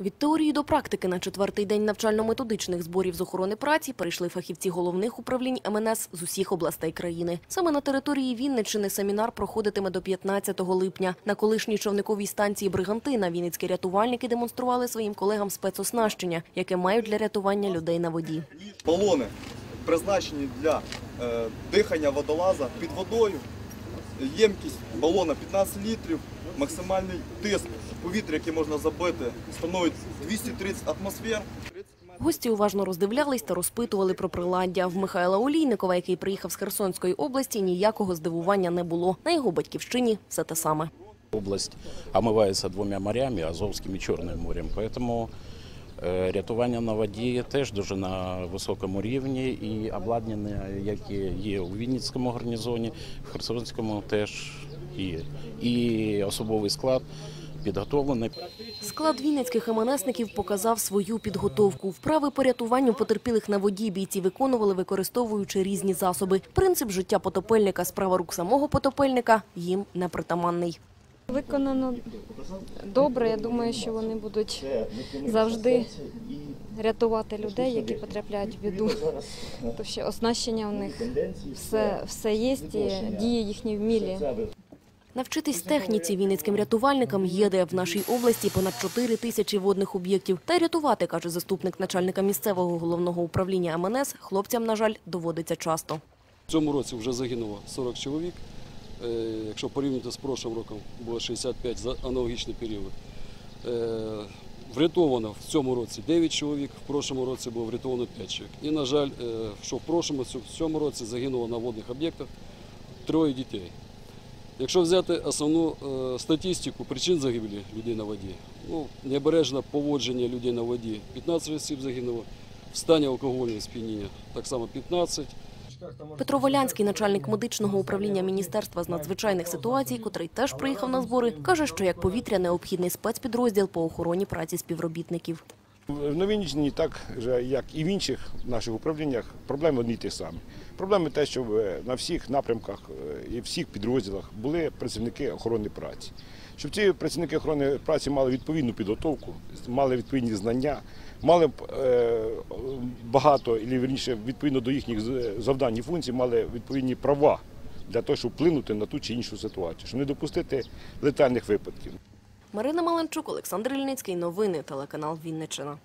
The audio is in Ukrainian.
Від теорії до практики на четвертий день навчально-методичних зборів з охорони праці перейшли фахівці головних управлінь МНС з усіх областей країни. Саме на території Вінниччини семінар проходитиме до 15 липня. На колишній човниковій станції Бригантина вінницькі рятувальники демонстрували своїм колегам спецоснащення, яке мають для рятування людей на воді. Балони призначені для е, дихання водолаза під водою. Ємкість балона 15 літрів, максимальний тиск повітря, який можна забити, становить 230 атмосфер. Гості уважно роздивлялись та розпитували про приладдя. В Михайла Олійникова, який приїхав з Херсонської області, ніякого здивування не було. На його батьківщині все те саме. Область омивається двома морями, Азовським і Чорним морем. Тому е, рятування на воді теж дуже на високому рівні і обладнання, які є у Вінницькому гарнізоні, в Херсонському теж є. І особовий склад підготовлений. Склад вінницьких МНСників показав свою підготовку. Вправи по рятуванню потерпілих на воді бійці виконували, використовуючи різні засоби. Принцип життя потопельника, справа рук самого потопельника їм непритаманний. Виконано добре. Я думаю, що вони будуть завжди рятувати людей, які потрапляють в біду. Тому що оснащення у них все, все є, і дії їхні вмілі. Навчитись техніці вінницьким рятувальникам є де в нашій області понад 4 тисячі водних об'єктів. Та й рятувати, каже заступник начальника місцевого головного управління МНС, хлопцям, на жаль, доводиться часто. В цьому році вже загинуло 40 чоловік. Е, Якщо порівняти з прошлим роком, було 65 за аналогічний період. Е, Врятовано в цьому році 9 чоловік, в прошлому році було врятовано 5 чоловік. І, на жаль, е, що в прошлому, в цьому році загинуло на водних об'єктах троє дітей. Якщо взяти основну статистику причин загибелі людей на воді, ну, необережне поводження людей на воді 15 осіб загинуло, в стані алкогольного сп'яніння так само 15, Петро Волянський, начальник медичного управління Міністерства з надзвичайних ситуацій, котрий теж приїхав на збори, каже, що як повітря необхідний спецпідрозділ по охороні праці співробітників. В Новинічні, так же, як і в інших наших управліннях, проблеми одні ті самі. Проблеми те, щоб е, на всіх напрямках е, і всіх підрозділах були працівники охорони праці. Щоб ці працівники охорони праці мали відповідну підготовку, мали відповідні знання, мали е, багато, і вірніше, відповідно до їхніх завдань і функцій, мали відповідні права для того, щоб вплинути на ту чи іншу ситуацію, щоб не допустити летальних випадків. Марина Маленчук, Олександр Ільницький. Новини телеканал Вінниччина.